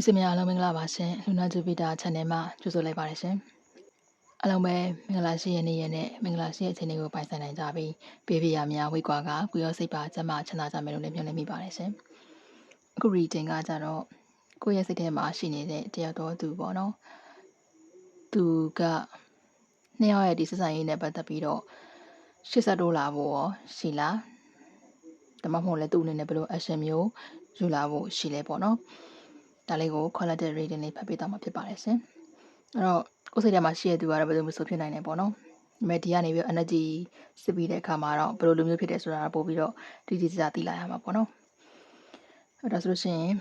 မိတ်ဆွေများအားလုံးမင်္ဂလာပါရှင်လူနာဂျူပီတာ channel မှာကြိုဆိုလိုက်ပါတယ်ရှင်အားလုံးပဲမင်္ဂလာရှိတဲ့နေ့ရက်နဲ့မင်္ဂလာရှိတဲ့အချိန်လေးကိုပိုင်ဆိုင်နိုင်ကြပြီးပေးပြရများဝိတ်ကွာကကုရောစိတ်ပါကျမချမ်းသာကြမယ်လို့လည်းမျှော်လင့်မိပါတယ်ရှင်အခု reading ကကြတော့ကိုယ့်ရဲ့စိတ်ထဲမှာရှိနေတဲ့တရားတော်သူပေါ့နော်သူကနှစ်ယောက်ရဲ့ဒီဆက်ဆံရေးနဲ့ပတ်သက်ပြီးတော့ရှစ်ဆက်တိုးလာဖို့ရောရှိလားဒါမှမဟုတ်လည်းသူ့အနေနဲ့ဘယ်လို action မျိုးယူလာဖို့ရှိလဲပေါ့နော် ဒါလေးကို qualitative reading လေးဖတ်ပေးသွားမှာဖြစ်ပါတယ်ရှင်အဲ့တော့ကိုယ်စိတ်ထဲမှာရှိရတဲ့သူကတော့ဘယ်လိုမျိုးဆိုဖြစ်နိုင်လဲပေါ့နော်ဒီမဲ့ဒီကနေပြီး energy စစ်ပြီးတဲ့အခါမှာတော့ဘယ်လိုလိုမျိုးဖြစ်တယ်ဆိုတာပို့ပြီးတော့တိတိကျကျသိလာရမှာပေါ့နော်အဲ့ဒါဆိုလို့ရှိရင်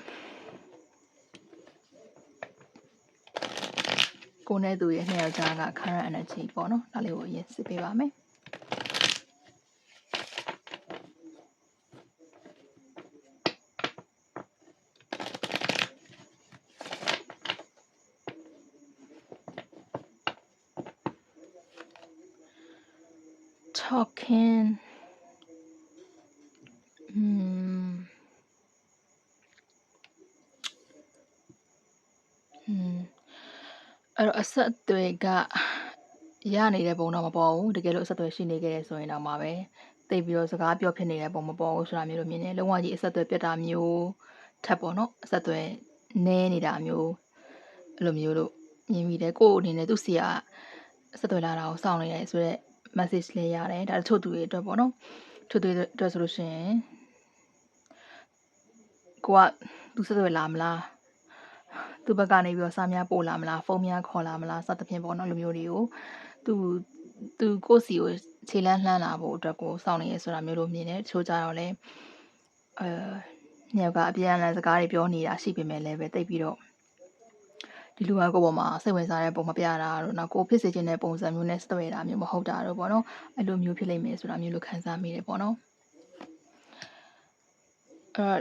ကိုယ်နဲ့သူရဲ့နှစ်ယောက်ကြားက current energy ပေါ့နော်ဒါလေးကိုအရင်စစ်ပေးပါမယ် talking mm, mm အဲ့တော့အဆက်အသွယ်ကရနေတဲ့ပုံတော့မပေါ်ဘူးတကယ်လို့အဆက်အသွယ်ရှိနေခဲ့တယ်ဆိုရင်တော့မှာပဲသိပြီးတော့စကားပြောဖြစ်နေတဲ့ပုံမပေါ်ဘူးဆိုတာမျိုးလိုမြင်နေလုံးဝကြီးအဆက်အသွယ်ပြတ်တာမျိုးထပ်ပေါ့နော်အဆက်အသွယ်နည်းနေတာမျိုးအဲ့လိုမျိုးလို့မြင်မိတယ်ကို့အနေနဲ့သူ့စီကအဆက်အသွယ်လာတာကိုစောင့်နေရတယ်ဆိုတော့ message လေးရတယ်ဒါတချို့သူတွေအတွက်ပေါ့နော်တချို့သူတွေအတွက်ဆိုလို့ရှိရင်ကိုကသူဆက်သွယ်လာမလားသူဘက်ကနေပြီးတော့စာများပို့လာမလားဖုန်းများခေါ်လာမလားစသဖြင့်ပေါ့နော်လူမျိုးတွေကိုသူသူကိုယ့်စီကိုခြေလန်းလှမ်းလာဖို့အတွက်ကိုစောင့်နေရဆိုတာမျိုးလိုမြင်တယ်တချို့ကြတော့လည်းအဲညောက်ကအပြန်အလှန်စကားတွေပြောနေတာရှိပေမဲ့လည်းပဲတိတ်ပြီးတော့ ဒီလူကကိုယ့်ပေါ်မှာစိတ်ဝင်စားတဲ့ပုံမပြတာတို့နောက်ကိုဖြစ်စေချင်တဲ့ပုံစံမျိုးနဲ့စသွယ်တာမျိုးမဟုတ်တာတို့ပေါ့နော်အဲ့လိုမျိုးဖြစ်လိမ့်မယ်ဆိုတာမျိုးလိုခံစားမိတယ်ပေါ့နော်အဲ့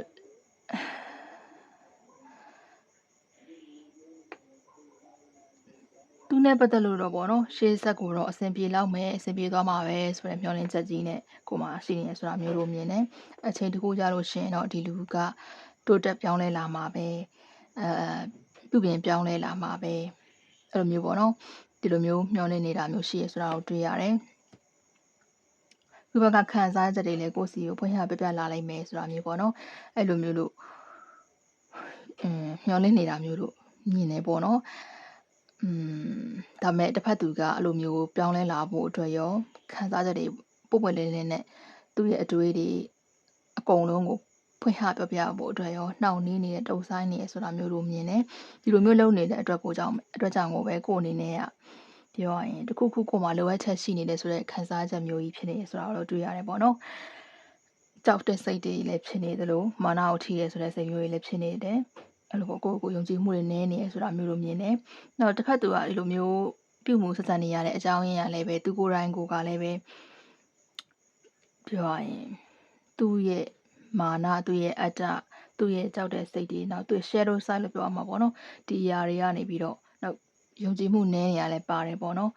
သူနဲ့ပတ်သက်လို့တော့ပေါ့နော်ရှေးဆက်ကိုတော့အဆင်ပြေလောက်မယ်အဆင်ပြေသွားမှာပဲဆိုတဲ့မျှော်လင့်ချက်ကြီးနဲ့ကိုမှရှိနေရဆိုတာမျိုးလိုမြင်တယ်အချိန်တခုကြာလို့ရှင်တော့ဒီလူကတိုးတက်ပြောင်းလဲလာမှာပဲအဲ ပြုပြင်ပြောင်းလဲလာမှာပဲအဲ့လိုမျိုးပေါ့နော်ဒီလိုမျိုးမျှော်လင့်နေတာမျိုးရှိရဆိုတာကိုတွေ့ရတယ်ဒီဘက်ကခံစားချက်တွေလည်းကိုယ့်စီကိုဖွင့်ရပြပြလာလိုက်မယ်ဆိုတာမျိုးပေါ့နော်အဲ့လိုမျိုးလို့အင်းမျှော်လင့်နေတာမျိုးလို့မြင်နေပေါ့နော်อืมဒါမဲ့တစ်ဖက်သူကအဲ့လိုမျိုးပြောင်းလဲလာဖို့အတွက်ရောခံစားချက်တွေပို့ပွင့်လင်းလင်းနဲ့သူ့ရဲ့အတွေးတွေအကုန်လုံးကို ဖွင့်ဟပြောပြဖို့အတွက်ရောနှောင့်နှေးနေတဲ့တုံဆိုင်နေဆိုတာမျိုးလိုမြင်တယ်ဒီလိုမျိုးလုပ်နေတဲ့အတွက်ကိုကြောင့်အတွက်ကြောင့်ကိုပဲကိုယ်အနေနဲ့ကပြောရရင်တခုခုကိုမှလိုအပ်ချက်ရှိနေတယ်ဆိုတဲ့ခံစားချက်မျိုးကြီးဖြစ်နေတယ်ဆိုတာတော့တွေ့ရတယ်ပေါ့နော်ကြောက်တဲ့စိတ်တွေလည်းဖြစ်နေသလိုမာနကိုထိရဲဆိုတဲ့စိတ်မျိုးတွေလည်းဖြစ်နေတယ်အဲ့လိုကိုကိုကိုယုံကြည်မှုတွေနည်းနေရဆိုတာမျိုးလိုမြင်တယ်။နောက်တစ်ဖက်သူကဒီလိုမျိုးပြုမှုဆက်ဆံနေရတဲ့အကြောင်းရင်းရလည်းပဲသူကိုယ်တိုင်ကိုကလည်းပဲပြောရရင်သူ့ရဲ့ မာနသူ့ရဲ့အတ္တသူ့ရဲ့ကြောက်တဲ့စိတ်တွေနောက်သူ့ shadow side လို့ပြောရမှာပေါ့နော်ဒီအရာတွေကနေပြီးတော့နောက်ယုံကြည်မှုနည်းနေရလဲပါတယ်ပေါ့နော်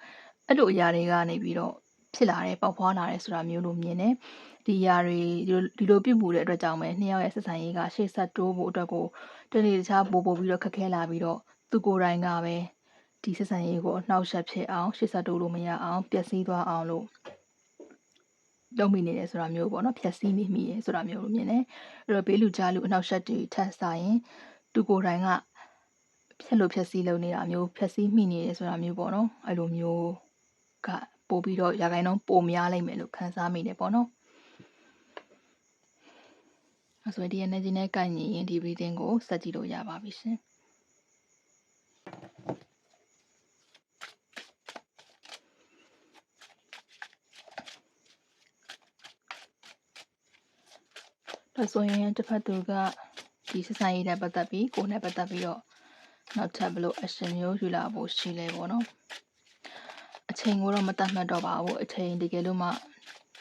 အဲ့လိုအရာတွေကနေပြီးတော့ဖြစ်လာတယ်ပေါက်ဖွားလာတယ်ဆိုတာမျိုးလိုမြင်တယ်ဒီຢာတွေဒီလိုပြုတ်မှုတဲ့အတွက်ကြောင့်ပဲနှစ်ယောက်ရဲ့ဆက်ဆံရေးကရှေ့ဆက်တိုးဖို့အတွက်ကိုတနေ့တခြားပို့ပို့ပြီးတော့ခက်ခဲလာပြီးတော့သူကိုယ်တိုင်ကပဲဒီဆက်ဆံရေးကိုနှောက်ယှက်ဖြစ်အောင်ရှေ့ဆက်တိုးလို့မရအောင်ပျက်စီးသွားအောင်လို့ လုပ်မိနေတယ်ဆိုတာမျိုးပေါ့နော်ဖြက်စီးမိမိရယ်ဆိုတာမျိုးလို့မြင်တယ်အဲ့တော့ဘေးလူကြားလူအနှောက်ယှက်တွေထပ်စားရင်သူကိုယ်တိုင်ကဖြက်လို့ဖြက်စီးလုပ်နေတာမျိုးဖြက်စီးမိနေတယ်ဆိုတာမျိုးပေါ့နော်အဲ့လိုမျိုးကပို့ပြီးတော့ရာခိုင်နှုန်းပိုများလိမ့်မယ်လို့ခန်းစားမိတယ်ပေါ့နော်အဲဆိုရင်ဒီ energy နဲ့ကိုက်ညီရင်ဒီ reading ကိုဆက်ကြည့်လို့ရပါပြီရှင် ဒါဆိုရင်တစ်ဖက်သူကဒီစဆိုင်ရေးနဲ့ပတ်သက်ပြီးကိုယ်နဲ့ပတ်သက်ပြီးတော့နောက်ထပ်ဘလို့ action မျိုးယူလာဖို့ရှိလဲပေါ့နော်အချိန်ကိုတော့မတတ်မှတ်တော့ပါဘူးအချိန်တကယ်လို့မှ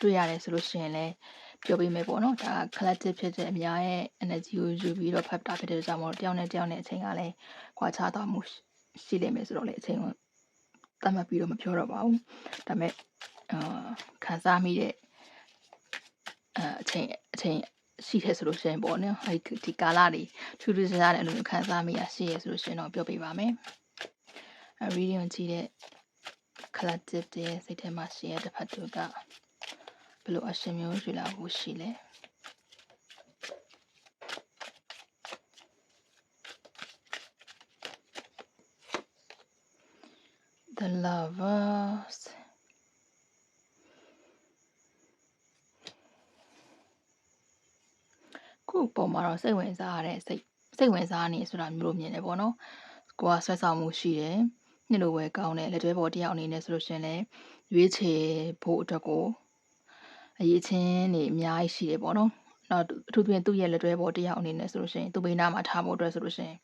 တွေ့ရတယ်ဆိုလို့ရှိရင်လည်းပြောပေးမယ်ပေါ့နော်ဒါ collective ဖြစ်တဲ့အများရဲ့ energy ကိုယူပြီးတော့ဖတ်တာဖြစ်တဲ့ကြောင့်မို့တယောက်နဲ့တယောက်နဲ့အချိန်ကလည်းကွာခြားသွားမှုရှိနေမယ်ဆိုတော့လေအချိန်ကိုတတ်မှတ်ပြီးတော့မပြောတော့ပါဘူးဒါပေမဲ့အာခံစားမိတဲ့အာအချိန်အချိန် ရှိတယ်ဆိုလို့ရှိရင်ပေါ့နော်အဲဒီဒီကာလတွေထူးထူးခြားခြားနဲ့အဲ့လိုမျိုးခံစားမိရရှိရဆိုလို့ရှိရင်တော့ပြောပြပါမယ်အဲ reading ကိုကြည့်တဲ့ collective တွေရဲ့စိတ်ထဲမှာရှိရတဲ့ဖတ်သူကဘယ်လိုအရှင်မျိုးယူလာဖို့ရှိလဲ The lovers ခု ပုံမှာတော့စိတ်ဝင်စားရတဲ့စိတ်စိတ်ဝင်စားနေဆိုတာမျိုးလိုမြင်တယ်ပေါ့နော်ကိုကဆွဲဆောင်မှုရှိတယ်နှစ်လိုပဲကောင်းတယ်လက်တွဲပေါ်တယောက်အနေနဲ့ဆိုလို့ရှရင်လဲရွေးချယ်ဖို့အတွက်ကိုအရေးချင်းနေအများကြီးရှိတယ်ပေါ့နော်နောက်အထူးသဖြင့်သူ့ရဲ့လက်တွဲပေါ်တယောက်အနေနဲ့ဆိုလို့ရှရင်သူ့ဘေးနားမှာထားဖို့အတွက်ဆိုလို့ရှရင်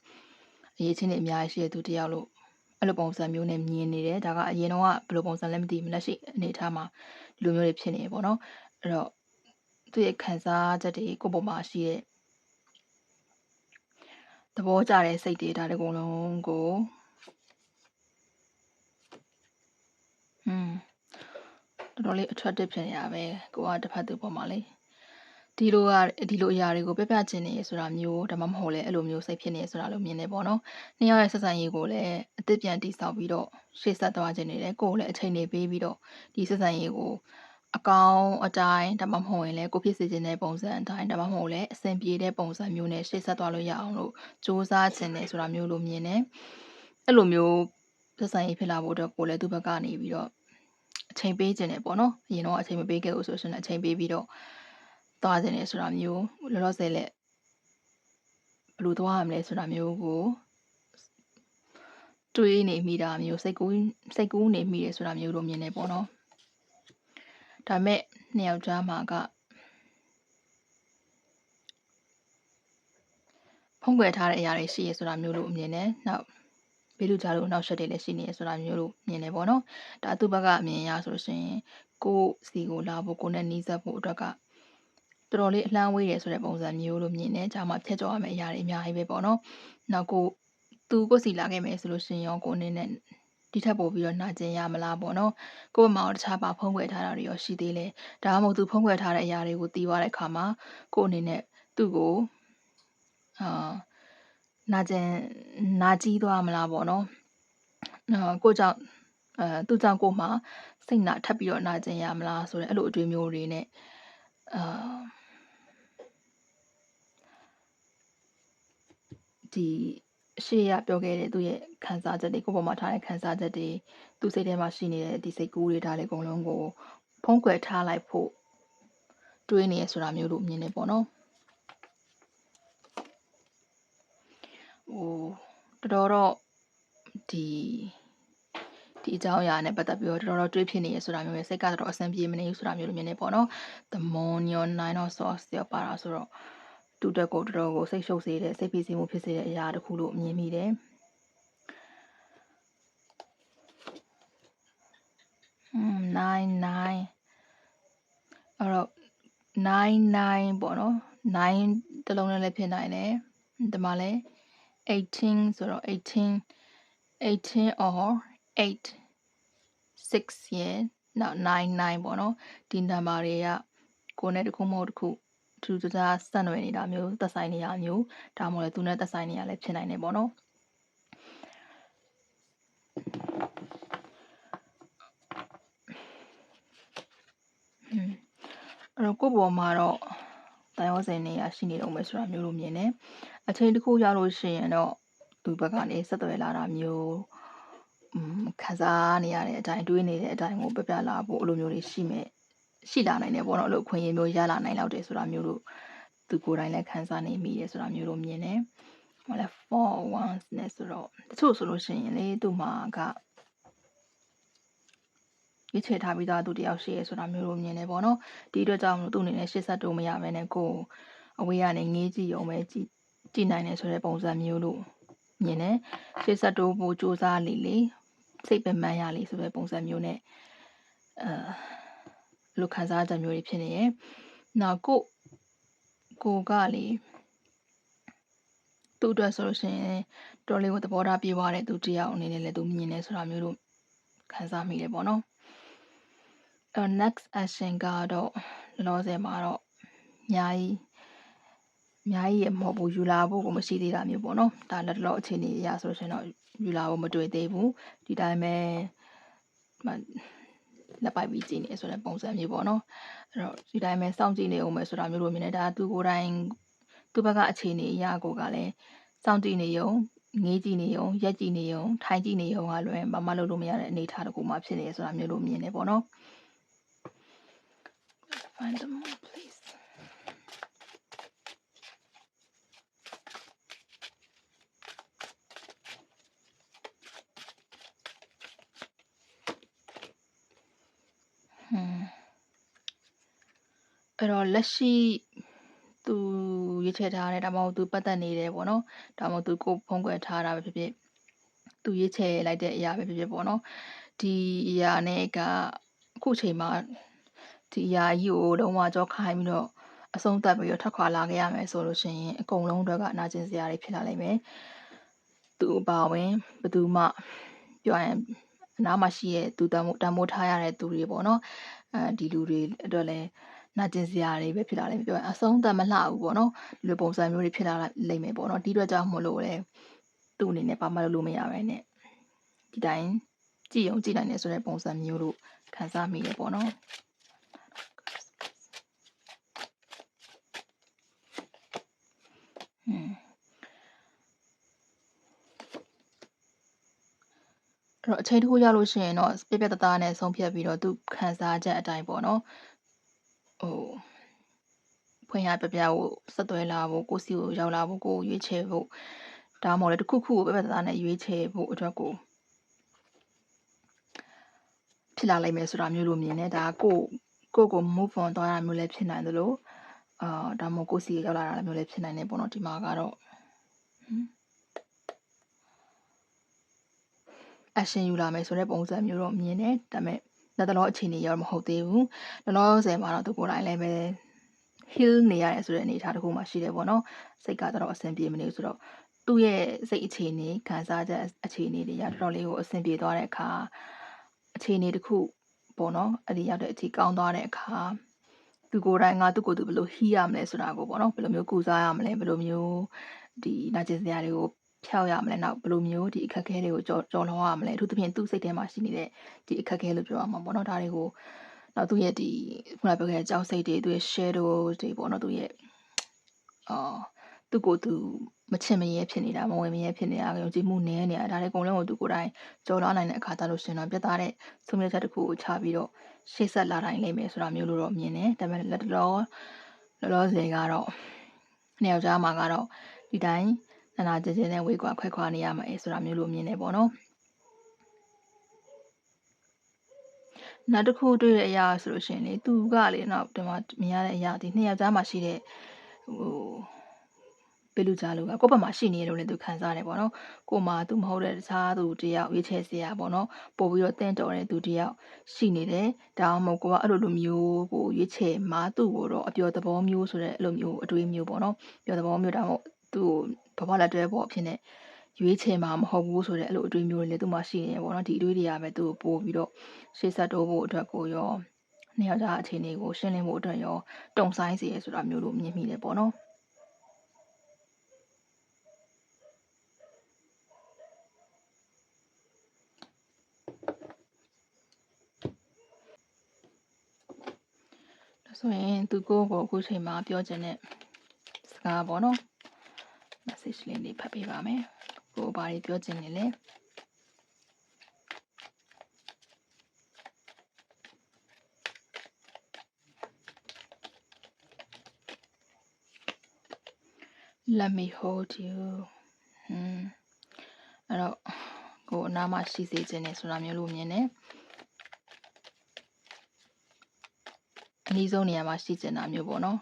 အရေးချင်းနေအများကြီးရှိတဲ့သူတယောက်လို့အဲ့လိုပုံစံမျိုးနဲ့မြင်နေတယ်ဒါကအရင်တော့ကဘယ်လိုပုံစံလဲမသိဘူးလက်ရှိအနေအထားမှာဒီလိုမျိုးတွေဖြစ်နေတယ်ပေါ့နော်အဲ့တော့သူ့ရဲ့ခံစားချက်တွေကိုယ့်ပေါ်မှာရှိတဲ့ သဘောကျတဲ့စိတ်တွေဒါတကူလုံးကိုဟွန်းတော်တော်လေး attractive ဖြစ်နေတာပဲကိုကတစ်ဖက်သူပေါ်မှာလေဒီလိုကဒီလိုအရာတွေကိုပြပြချင်နေဆိုတာမျိုးဒါမှမဟုတ်လဲအဲ့လိုမျိုးစိတ်ဖြစ်နေဆိုတာလို့မြင်နေပေါ့နော်။နှစ်ယောက်ရဲ့ဆက်ဆံရေးကိုလည်းအသစ်ပြန်တိဆောက်ပြီးတော့ရှေ့ဆက်သွားခြင်းနေတယ်ကိုယ်လည်းအချိန်နေပေးပြီးတော့ဒီဆက်ဆံရေးကို အကောင်အတိုင်းဒါမှမဟုတ်ရင်လည်းကိုဖြစ်စေခြင်းတဲ့ပုံစံအတိုင်းဒါမှမဟုတ်လည်းအဆင်ပြေတဲ့ပုံစံမျိုးနဲ့ရှေ့ဆက်သွားလို့ရအောင်လို့စူးစမ်းခြင်းနေဆိုတာမျိုးလို့မြင်တယ်။အဲ့လိုမျိုးဆက်ဆံရေးဖြစ်လာဖို့အတွက်ကိုလည်းသူ့ဘက်ကနေပြီးတော့အချိန်ပေးခြင်းနေပေါ့နော်။အရင်တော့အချိန်မပေးခဲ့ဘူးဆိုရှင်လည်းအချိန်ပေးပြီးတော့သွားခြင်းနေဆိုတာမျိုးလောလောဆယ်လက်ဘယ်လိုသွားရမလဲဆိုတာမျိုးကိုတွေးနေမိတာမျိုးစိတ်ကူးစိတ်ကူးနေမိတယ်ဆိုတာမျိုးတို့မြင်နေပေါ့နော် ဒါမဲ့နှစ်ယောက်ကြားမှာကဖုံးကွယ်ထားတဲ့အရာတွေရှိရဆိုတာမျိုးလို့မြင်တယ်နောက်ဘေးလူကြားလို့နောက်ဆက်တွေလည်းရှိနေရဆိုတာမျိုးလို့မြင်တယ်ပေါ့နော်ဒါသူ့ဘက်ကအမြင်အရဆိုလို့ရှိရင်ကိုယ်စီကိုလာဖို့ကိုယ်နဲ့နီးစပ်ဖို့အတွက်ကတော်တော်လေးအလှမ်းဝေးရဆိုတဲ့ပုံစံမျိုးလို့မြင်တယ်။ဂျာမှာဖြတ်ကျော်ရမယ့်အရာတွေအများကြီးပဲပေါ့နော်။နောက်ကိုသူကိုစီလာခဲ့မယ်ဆိုလို့ရှိရင်ရောကိုအနေနဲ့ ဒီထက်ပိုပြီးတော့နာကျင်ရမလားပေါ့နော်။ကိုယ့်ဘက်မှာတခြားပါဖုံးကွယ်ထားတာတွေရောရှိသေးလဲ။ဒါမှမဟုတ်သူဖုံးကွယ်ထားတဲ့အရာတွေကိုတီးသွားတဲ့အခါမှာကိုအနေနဲ့သူ့ကိုအာနာကျင်နာကြီးသွားမလားပေါ့နော်။အာကိုကြောင့်အဲသူ့ကြောင့်ကိုမှစိတ်နာထပ်ပြီးတော့နာကျင်ရမလားဆိုတဲ့အဲ့လိုအတွေးမျိုးတွေနဲ့အာဒီအ ရှိရပြောခဲ့တဲ့သူ့ရဲ့ခံစားချက်တွေကိုပေါ်မှာထားတဲ့ခံစားချက်တွေသူ့စိတ်ထဲမှာရှိနေတဲ့ဒီစိတ်ကူးတွေဒါလေးအကုန်လုံးကိုဖုံးကွယ်ထားလိုက်ဖို့တွေးနေရဆိုတာမျိုးလို့မြင်နေပေါ့နော်ဟိုတော်တော်တော့ဒီဒီအကြောင်းအရာနဲ့ပတ်သက်ပြီးတော့တော်တော်တွေးဖြစ်နေရဆိုတာမျိုးပဲစိတ်ကတော့အဆင်ပြေမနေဘူးဆိုတာမျိုးလိုမြင်နေပေါ့နော် the moon your nine of swords ပြောပါတာဆိုတော့ တူတက်ကိုတော်တော်ကိုစိတ်ရှုပ်စေတဲ့စိတ်ဖိစီးမှုဖြစ်စေတဲ့အရာတစ်ခုလို့မြင်မိတယ်อืม9 9အဲ့တော့9 9ပေါ့နော်9တလုံးနဲ့လည်းဖြစ်နိုင်တယ်ဒီမှာလည်း18ဆိုတော့18 18 or 8 6ရဲ့နောက်9 9ပေါ့နော်ဒီနံပါတ်တွေကကိုယ်နဲ့တခုမဟုတ်တခု ထူးခြားဆက်နွယ်နေတာမျိုးသက်ဆိုင်နေရမျိုးဒါမှမဟုတ်သူနဲ့သက်ဆိုင်နေရလည်းဖြစ်နိုင်တယ်ပေါ့နော်အဲ့တော့ကိုယ့်ဘော်မှာတော့တန်ရောစင်နေရရှိနေတော့မယ်ဆိုတာမျိုးလိုမြင်တယ်အချိန်တစ်ခုရောက်လို့ရှိရင်တော့သူဘက်ကနေဆက်သွယ်လာတာမျိုးอืมခံစားနေရတဲ့အတိုင်းတွေးနေတဲ့အတိုင်းကိုပြပြလာဖို့အလိုမျိုးတွေရှိမယ် ရှိလာနိုင်တယ်ပေါ့နော်အဲ့လိုခွင့်ရမျိုးရလာနိုင်လောက်တယ်ဆိုတာမျိုးလို့သူကိုယ်တိုင်လည်းခံစားနေမိတယ်ဆိုတာမျိုးလို့မြင်တယ်ဟိုလည်း4 ones နဲ့ဆိုတော့တချို့ဆိုလို့ရှိရင်လေသူ့မှာကရွေးချယ်ထားပြီးသားသူတယောက်ရှိရဲဆိုတာမျိုးလို့မြင်တယ်ပေါ့နော်ဒီအတွက်ကြောင့်မလို့သူ့အနေနဲ့ရှေ့ဆက်တိုးမရမယ်နဲ့ကိုအဝေးကနေငေးကြည့်ရုံပဲကြည့်ကြည့်နိုင်တယ်ဆိုတဲ့ပုံစံမျိုးလို့မြင်တယ်ရှေ့ဆက်တိုးဖို့စူးစမ်းလေလေစိတ်ပင်ပန်းရလေဆိုတဲ့ပုံစံမျိုးနဲ့အာ လိုခံစားချက်မျိုးတွေဖြစ်နေရယ်နောက်ကိုကိုကလေသူ့အတွက်ဆိုလို့ရှိရင်တော်လေးကိုသဘောထားပြေးသွားတဲ့သူတယောက်အနေနဲ့လည်းသူမြင်နေဆိုတာမျိုးလို့ခံစားမိတယ်ပေါ့နော်အဲ next action ကတော့လောလောဆယ်မှာတော့အများကြီးများကြီးရမဟုတ်ဘူးယူလာဖို့ကိုမရှိသေးတာမျိုးပေါ့နော်ဒါလက်တလောအခြေအနေအရဆိုလို့ရှိရင်တော့ယူလာဖို့မတွေ့သေးဘူးဒီတိုင်းပဲမ လက်ပိုက်ပြီးကြည့်နေဆိုတဲ့ပုံစံမျိုးပေါ့နော်အဲ့တော့ဒီတိုင်းပဲစောင့်ကြည့်နေအောင်မယ်ဆိုတာမျိုးလိုမြင်နေတာသူကိုယ်တိုင်သူ့ဘက်ကအခြေအနေအရကိုကလည်းစောင့်ကြည့်နေရုံငေးကြည့်နေရုံရက်ကြည့်နေရုံထိုင်ကြည့်နေရုံကလွယ်ဘာမှလုပ်လို့မရတဲ့အနေအထားတစ်ခုမှဖြစ်နေဆိုတာမျိုးလိုမြင်နေပေါ့နော် Find them all, please. အဲ့တော့လက်ရှိသူရွေးချယ်ထားတဲ့ဒါမှမဟုတ်သူပတ်သက်နေတယ်ပေါ့နော်ဒါမှမဟုတ်သူကိုယ်ဖုံးကွယ်ထားတာပဲဖြစ်ဖြစ်သူရွေးချယ်လိုက်တဲ့အရာပဲဖြစ်ဖြစ်ပေါ့နော်ဒီအရာနဲ့ကအခုချိန်မှာဒီအရာကြီးကိုလုံးဝကြောခိုင်းပြီးတော့အဆုံးသတ်ပြီးတော့ထွက်ခွာလာခဲ့ရမယ်ဆိုလို့ရှိရင်အကုန်လုံးအတွက်ကအနာကျင်စရာတွေဖြစ်လာလိမ့်မယ်သူအပါဝင်ဘယ်သူမှပြောရရင်အနားမှာရှိရဲ့သူတမိုးတမိုးထားရတဲ့သူတွေပေါ့နော်အဲဒီလူတွေအတွက်လည်း နာကျင်စရာတွေပဲဖြစ်လာလိမ့်မယ်ပြောရင်အဆုံးသတ်မလှဘူးပေါ့နော်ဒီလိုပုံစံမျိုးတွေဖြစ်လာလိမ့်မယ်ပေါ့နော်ဒီအတွက်ကြောင့်မလို့လေသူ့အနေနဲ့ဘာမှလုပ်လို့မရပဲနဲ့ဒီတိုင်းကြည့်အောင်ကြည့်နိုင်တယ်ဆိုတဲ့ပုံစံမျိုးလို့ခံစားမိတယ်ပေါ့နော်ဟွန်းအဲ့တော့အချိန်တစ်ခုရောက်လို့ရှိရင်တော့ပြပြတသားနဲ့ဆုံးဖြတ်ပြီးတော့သူခံစားချက်အတိုင်းပေါ့နော် ဟိုဖွင့်ရပြပြကိုဆက်သွဲလာဖို့ကိုစီကိုရောက်လာဖို့ကိုရွေးချယ်ဖို့ဒါမှမဟုတ်လေတစ်ခုခုကိုပြပြတသားနဲ့ရွေးချယ်ဖို့အတွက်ကိုဖြစ်လာလိမ့်မယ်ဆိုတာမျိုးလိုမြင်တယ်ဒါကိုကိုကို move on သွားတာမျိုးလည်းဖြစ်နိုင်သလိုအာဒါမှမဟုတ်ကိုစီရောက်လာတာမျိုးလည်းဖြစ်နိုင်တယ်ပေါ့နော်ဒီမှာကတော့ action ယူလာမယ်ဆိုတဲ့ပုံစံမျိုးတော့မြင်တယ်ဒါပေမဲ့ လက်တလောအခြေအနေရောမဟုတ်သေးဘူးလောလောဆယ်မှာတော့သူကိုယ်တိုင်လည်းပဲ heal နေရတယ်ဆိုတဲ့အနေအထားတစ်ခုမှရှိတယ်ပေါ့နော်စိတ်ကတော့အဆင်ပြေမနေဘူးဆိုတော့သူ့ရဲ့စိတ်အခြေအနေခံစားချက်အခြေအနေတွေရတော်တော်လေးကိုအဆင်ပြေသွားတဲ့အခါအခြေအနေတစ်ခုပေါ့နော်အဲ့ဒီရောက်တဲ့အထိကောင်းသွားတဲ့အခါသူကိုယ်တိုင်ကသူ့ကိုယ်သူဘယ်လိုဟီးရမလဲဆိုတာကိုပေါ့နော်ဘယ်လိုမျိုးကုစားရမလဲဘယ်လိုမျိုးဒီနာကျင်စရာတွေကို ဖျောက်ရမလဲနောက်ဘယ်လိုမျိုးဒီအခက်အခဲတွေကိုကြော်ကြော်လွှားရမလဲအထူးသဖြင့်သူ့စိတ်ထဲမှာရှိနေတဲ့ဒီအခက်အခဲလို့ပြောရမှာပေါ့နော်ဒါတွေကိုနောက်သူ့ရဲ့ဒီခုနပြောခဲ့တဲ့ကြောက်စိတ်တွေသူ့ရဲ့ shadow တွေပေါ့နော်သူ့ရဲ့အာသူ့ကိုယ်သူမချင်မရဲဖြစ်နေတာမဝင်မရဲဖြစ်နေတာယုံကြည်မှုနည်းနေတာဒါတွေအကုန်လုံးကိုသူကိုယ်တိုင်ကြော်လွှားနိုင်တဲ့အခါကျလို့ရှင်တော့ပြတ်သားတဲ့ဆုံးဖြတ်ချက်တစ်ခုကိုချပြီးတော့ရှေ့ဆက်လာတိုင်းလိမ့်မယ်ဆိုတာမျိုးလို့တော့မြင်တယ်ဒါပေမဲ့လက်တော်လောလောဆယ်ကတော့နှစ်ယောက်ကြားမှာကတော့ဒီတိုင်း နာနာကျင်ကျင်နဲ့ဝေးကွာခွဲခွာနေရမှာအဲဆိုတာမျိုးလို့မြင်နေပေါ့နော်နောက်တစ်ခုတွေ့တဲ့အရာဆိုလို့ရှိရင်လေသူကလေနောက်ဒီမှာမြင်ရတဲ့အရာဒီနှစ်ယောက်ကြားမှာရှိတဲ့ဟိုဘယ်လူကြားလို့ကကိုယ့်ဘက်မှာရှိနေတယ်လို့လည်းသူခံစားတယ်ပေါ့နော်ကိုမှသူမဟုတ်တဲ့တခြားသူတယောက်ရွေးချယ်စရာပေါ့နော်ပို့ပြီးတော့တင့်တော်တဲ့သူတယောက်ရှိနေတယ်ဒါမှမဟုတ်ကိုကအဲ့လိုလိုမျိုးကိုရွေးချယ်မှာသူ့ကိုတော့အပျော်သဘောမျိုးဆိုတဲ့အဲ့လိုမျိုးအတွေးမျိုးပေါ့နော်ပျော်သဘောမျိုးဒါမှမဟုတ်သူ့ကို ဘဘလက်တွဲပေါ့အဖြစ်နဲ့ရွေးချယ်မှာမဟုတ်ဘူးဆိုတဲ့အဲ့လိုအတွေးမျိုးတွေလည်းသူ့မှာရှိနေတယ်ပေါ့နော်ဒီအတွေးတွေကပဲသူ့ကိုပို့ပြီးတော့ရှေ့ဆက်တိုးဖို့အတွက်ကိုရောနှစ်ယောက်ကြားအခြေအနေကိုရှင်းလင်းဖို့အတွက်ရောတုံဆိုင်စေရဆိုတာမျိုးလို့မြင်မိတယ်ပေါ့နော်ဆိုရင်သူကိုကိုအခုချိန်မှာပြောချင်တဲ့စကားပေါ့နော် message လေးလေးဖတ်ပေးပါမယ်ကိုဘာတွေပြောချင်နေလဲ let me hold you ဟွန်းအဲ့တော့ကိုအနားမှာရှိစေခြင်းနဲ့ဆိုတာမျိုးလို့မြင်တယ်အနည်းဆုံးနေရာမှာရှိကျင်တာမျိုးပေါ့နော်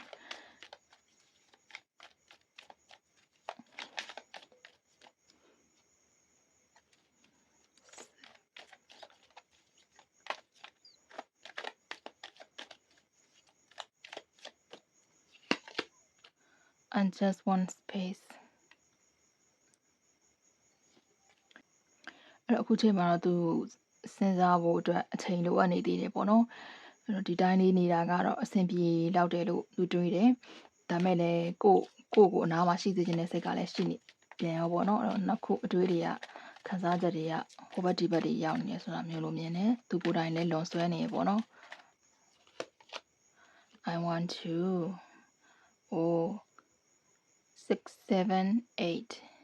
and just one space အဲ့တော့အခုချိန်မှာတော့သူစဉ်းစားဖို့အတွက်အချိန်လိုအပ်နေသေးတယ်ပေါ့နော်အဲ့တော့ဒီတိုင်းလေးနေတာကတော့အဆင်ပြေလောက်တယ်လို့သူတွေးတယ်ဒါမဲ့လည်းကိုကိုယ့်ကိုအနားမှာရှိစေခြင်းတဲ့စိတ်ကလည်းရှိနေပြန်ရောပေါ့နော်အဲ့တော့နှစ်ခုအတွေ့တွေကခံစားချက်တွေကဟိုဘက်ဒီဘက်တွေရောက်နေတယ်ဆိုတာမျိုးလိုမြင်တယ်သူကိုယ်တိုင်လည်းလွန်ဆွဲနေရပေါ့နော် I want to oh 6 7 8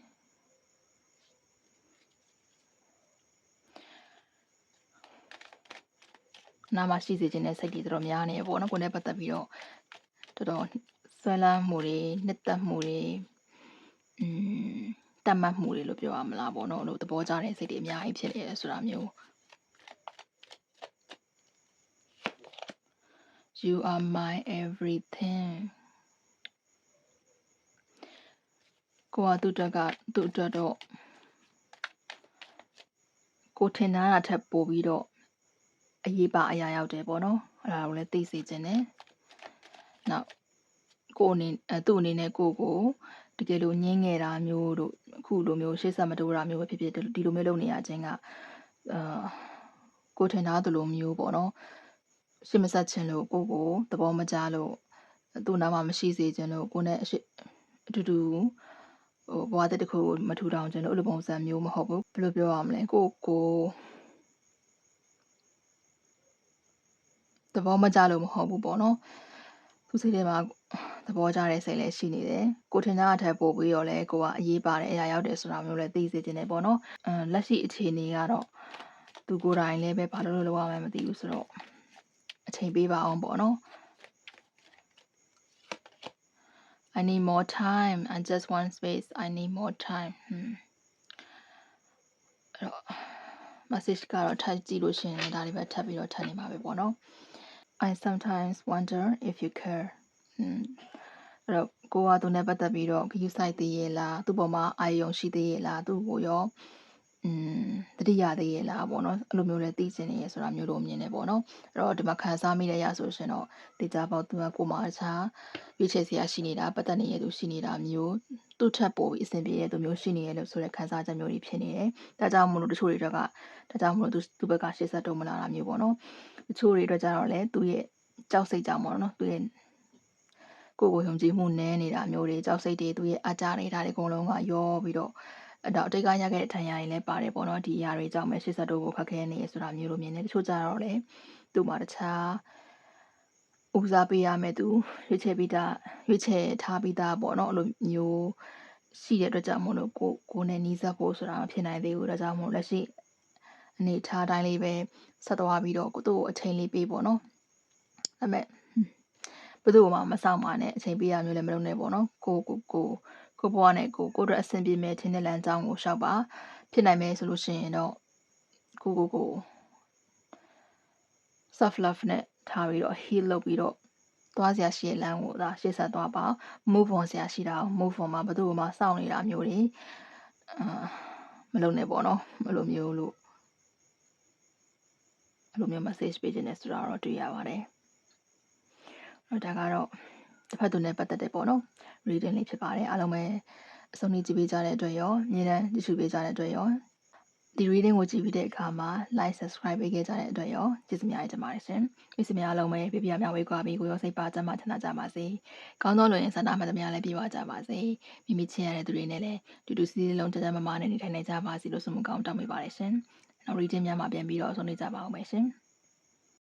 နာမှာရှိစေခြင်းတဲ့စိတ်တွေတော်တော်များနေရပေါ့နော်ကိုယ်နဲ့ပတ်သက်ပြီးတော့တော်တော်ဆွဲလန်းမှုတွေနှစ်သက်မှုတွေอืมတတ်မှတ်မှုတွေလို့ပြောရမလားပေါ့နော်လို့သဘောကျတဲ့စိတ်တွေအများကြီးဖြစ်နေတယ်ဆိုတာမျိုး You are my everything ကိုကသူ့အတွက်ကသူ့အတွက်တော့ကိုထင်ထားတာထက်ပိုပြီးတော့အရေးပါအရာရောက်တယ်ပေါ့နော်အဲ့ဒါကိုလည်းသိစေခြင်းနဲ့နောက်ကိုအနေအဲသူ့အနေနဲ့ကိုကိုတကယ်လို့ညင်းငယ်တာမျိုးတို့အခုလိုမျိုးရှေ့ဆက်မတိုးတာမျိုးပဲဖြစ်ဖြစ်ဒီလိုမျိုးလုပ်နေရခြင်းကအာကိုထင်ထားသလိုမျိုးပေါ့နော်ရှေ့မဆက်ခြင်းလို့ကိုကိုသဘောမကျလို့သူ့နားမှာမရှိစေခြင်းလို့ကိုနဲ့အရှိအတူတူ ဟိုဘဝတစ်ခုကိုမထူထောင်ခြင်းလို့အဲ့လိုပုံစံမျိုးမဟုတ်ဘူးဘယ်လိုပြောရမလဲကိုကိုသဘောမကျလို့မဟုတ်ဘူးပေါ့နော်သူစိတ်ထဲမှာသဘောကျတဲ့စိတ်လည်းရှိနေတယ်ကိုထင်တဲ့အထက်ပို့ပြီးတော့လဲကိုကအရေးပါတဲ့အရာရောက်တယ်ဆိုတာမျိုးလည်းသိစေချင်တယ်ပေါ့နော်အမ်လက်ရှိအခြေအနေကတော့သူကိုယ်တိုင်လည်းပဲဘာလို့လို့လောက်ရမှန်းမသိဘူးဆိုတော့အချိန်ပေးပါအောင်ပေါ့နော် I need more time I just want space I need more time ဟွန်းအဲ့တော့ message ကတော့ထပ်ကြည့်လို့ရှိရင်ဒါတွေပဲထပ်ပြီးတော့ထပ်နေမှာပဲပေါ့နော် I sometimes wonder if you care ဟွန်းအဲ့တော့ကိုကသူနဲ့ပတ်သက်ပြီးတော့ view site သေးရဲ့လားသူ့ပေါ်မှာအာရုံရှိသေးရဲ့လားသူ့ကိုရော อืมတတိယသေးရဲ့လားပေါ့နော်အဲ့လိုမျိုးလဲသိချင်နေရဆိုတာမျိုးလိုမြင်နေပေါ့နော်အဲ့တော့ဒီမှာခံစားမိတဲ့ရဆိုရှင်တော့တေချာပေါက်သူကကိုမအခြားရွေးချယ်စရာရှိနေတာပတ်သက်နေရသူရှိနေတာမျိုးသူ့ထက်ပိုပြီးအဆင်ပြေတဲ့သူမျိုးရှိနေရလို့ဆိုတဲ့ခံစားချက်မျိုးတွေဖြစ်နေတယ်ဒါကြောင့်မလို့တချို့တွေတော့ကဒါကြောင့်မလို့သူသူ့ဘက်ကရှေ့ဆက်တော့မလာတာမျိုးပေါ့နော်တချို့တွေအတွက်ကြတော့လေသူ့ရဲ့ကြောက်စိတ်ကြောင့်ပေါ့နော်သူ့ရဲ့ကိုယ်ကိုယုံကြည်မှုနည်းနေတာမျိုးတွေကြောက်စိတ်တွေသူ့ရဲ့အကြတွေဒါတွေအကုန်လုံးကရောပြီးတော့ အဲ့တော့အတိတ်ကရခဲ့တဲ့ထံရရင်လည်းပါတယ်ပေါ့နော်ဒီအရာတွေကြောင့်ပဲရှေ့ဆက်တော့ကိုခက်ခဲနေရဆိုတာမျိုးလိုမြင်နေတချို့ကြတော့လေသူ့မှာတခြားဦးစားပေးရမယ်သူရွေးချယ်ပြီးသားရွေးချယ်ထားပြီးသားပေါ့နော်အဲ့လိုမျိုးရှိတဲ့အတွက်ကြောင့်မို့လို့ကိုကိုနဲ့နီးစပ်ဖို့ဆိုတာမဖြစ်နိုင်သေးဘူးဒါကြောင့်မို့လက်ရှိအနေထားတိုင်းလေးပဲဆက်သွားပြီးတော့ကိုတို့အချိန်လေးပေးပေါ့နော်ဒါပေမဲ့ဘယ်သူမှမဆောင်ပါနဲ့အချိန်ပေးရမျိုးလည်းမလုပ်နဲ့ပေါ့နော်ကိုကိုကို ကိုဘွားနဲ့ကိုကိုတို့အဆင်ပြေမဲ့ထင်းတဲ့လမ်းကြောင်းကိုရှောက်ပါဖြစ်နိုင်မယ်ဆိုလို့ရှိရင်တော့ကိုကိုကို self love နဲ့ထားပြီးတော့ heal လုပ်ပြီးတော့သွားစရာရှိတဲ့လမ်းကိုသာရှေ့ဆက်သွားပါ move on စရာရှိတာ move on မှာဘယ်သူမှစောင့်နေတာမျိုးတွေအာမလုပ်နဲ့ပေါ့နော်အဲ့လိုမျိုးလို့အဲ့လိုမျိုး message ပေးခြင်းနဲ့ဆိုတာတော့တွေ့ရပါတယ်အဲ့ဒါကတော့ တစ်ဖက်သူနဲ့ပတ်သက်တဲ့ပေါ့နော် reading လေးဖြစ်ပါတယ်အားလုံးပဲအဆုံးထိကြည့်ပေးကြတဲ့အတွက်ရောအမြဲတမ်းကြည့်ရှုပေးကြတဲ့အတွက်ရောဒီ reading ကိုကြည့်ပြီးတဲ့အခါမှာ like subscribe ပေးခဲ့ကြတဲ့အတွက်ရောကျေးဇူးများတင်ပါတယ်ရှင်မိတ်ဆွေများအားလုံးပဲပြပြများဝေးကွာပြီးကိုရောစိတ်ပါကျမ်းမာချမ်းသာကြပါစေကောင်းသောလူရင်စန္ဒမှတ်သမျှလည်းပြပါကြပါစေမိမိချင်းရတဲ့သူတွေနဲ့လည်းတူတူစီစီလုံးကြမ်းကြမ်းမာမာနဲ့နေထိုင်နိုင်ကြပါစေလို့ဆုမကောင်းတောင်းပေးပါတယ်ရှင်နောက် reading များမှာပြန်ပြီးတော့ဆုံးနေကြပါအောင်မယ်ရှင်